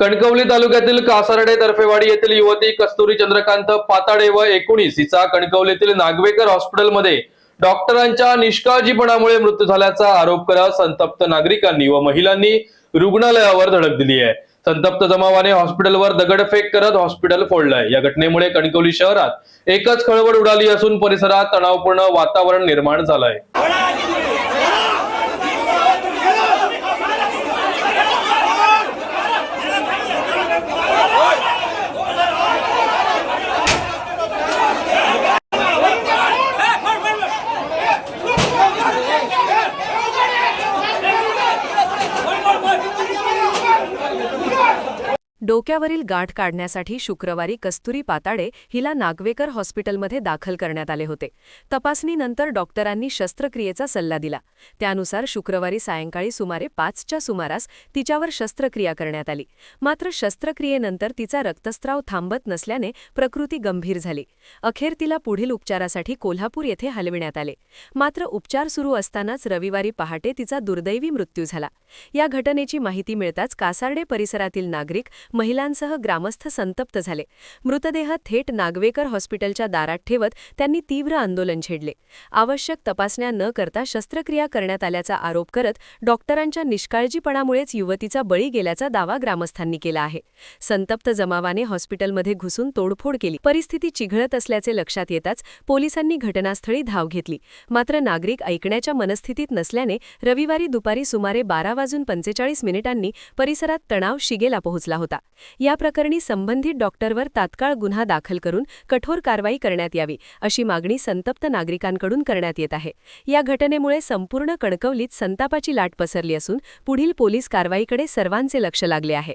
कणकवली तालुक्यातील कासारडे तर्फेवाडी येथील युवती कस्तुरी चंद्रकांत पाताडे व एकोणीस हिचा कणकवलीतील नागवेकर हॉस्पिटलमध्ये डॉक्टरांच्या निष्काळजीपणामुळे मृत्यू झाल्याचा आरोप करत संतप्त नागरिकांनी व महिलांनी रुग्णालयावर धडक दिली आहे. संतप्त जमावाने हॉस्पिटलवर दगडफेक करत हॉस्पिटल फोडलंय. या घटनेमुळे कणकवली शहरात एकच खळबळ उडाली असून परिसरात तणावपूर्ण वातावरण निर्माण झालंय. डोक्यावरील गाठ काढण्यासाठी शुक्रवारी कस्तुरी पाताडे हिला नागवेकर हॉस्पिटलमध्ये दाखल करण्यात आले होते. तपासणीनंतर डॉक्टरांनी शस्त्रक्रियेचा सल्ला दिला. त्यानुसार शुक्रवारी सायंकाळी सुमारे पाचच्या सुमारास तिच्यावर शस्त्रक्रिया करण्यात आली. मात्र शस्त्रक्रियेनंतर तिचा रक्तस्त्राव थांबत नसल्याने प्रकृती गंभीर झाली. अखेर तिला पुढील उपचारासाठी कोल्हापूर येथे हलविण्यात आले. मात्र उपचार सुरू असतानाच रविवारी पहाटे तिचा दुर्दैवी मृत्यू झाला. या घटनेची माहिती मिळताच कासार्डे परिसरातील नागरिक महिलांसह ग्रामस्थ संतप्त झाले. मृतदेह थेट नागवेकर हॉस्पिटलच्या दारात ठेवत त्यांनी तीव्र आंदोलन छेडले. आवश्यक तपासण्या न करता शस्त्रक्रिया करण्यात आल्याचा आरोप करत डॉक्टरांच्या निष्काळजीपणामुळेच युवतीचा बळी गेल्याचा दावा ग्रामस्थांनी केला आहे. संतप्त जमावाने हॉस्पिटलमध्ये घुसून तोडफोड केली. परिस्थिती चिघळत असल्याचे लक्षात येताच पोलिसांनी घटनास्थळी धाव घेतली. मात्र नागरिक ऐकण्याच्या मनस्थितीत नसल्याने रविवारी दुपारी सुमारे बारा वाजून पंचेचाळीस मिनिटांनी परिसरात तणाव शिगेला पोहोचला होता. या प्रकरणी संबंधित डॉक्टरवर तात्काळ गुन्हा दाखल करून कठोर कारवाई करण्यात यावी अशी मागणी संतप्त नागरिकांकडून करण्यात येत आहे. या घटनेमुळे संपूर्ण कणकवलीत संतापाची लाट पसरली असून पुढील पोलीस कारवाईकडे सर्वांचे लक्ष लागले आहे.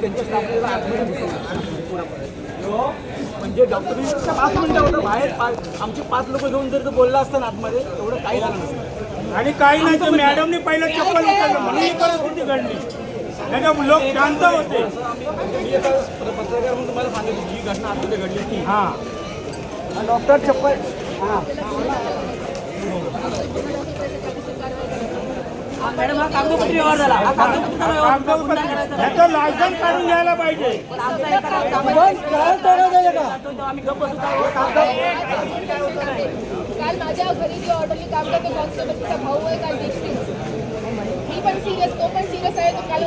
जीवाला म्हणजे डॉक्टर पाच मिनिटं होतं बाहेर पाच आमचे पाच लोक घेऊन जर बोलला असतं ना आतमध्ये एवढं काही झालं नसतं. आणि काही नाही तर मॅडमने पहिलं चप्पल उचललं म्हणून ही परिस्थिती घडली. तर लोक शांत होते. मी आता पत्रकार म्हणून तुम्हाला सांगितलं जी घटना आतमध्ये घडली ती. हा. डॉक्टर चप्पल मॅडम हा कागदोपत्री व्यवहार झाला. हा कागदोपत्रीचा व्यवहार होता, गुन्हा करायचा नाही. त्याचं लायसन्स काढून घ्यायला पाहिजे. पण आमचा एखादा कामाचा- तो आम्ही गप्प बसू का? काल माझ्या घरी जी ऑर्डरली काम करते कॉन्स्टेबलचा भाऊ आहे काल डिस्ट्रिक्ट मी पण सिरियस तो पण सिरियस आहे तो काल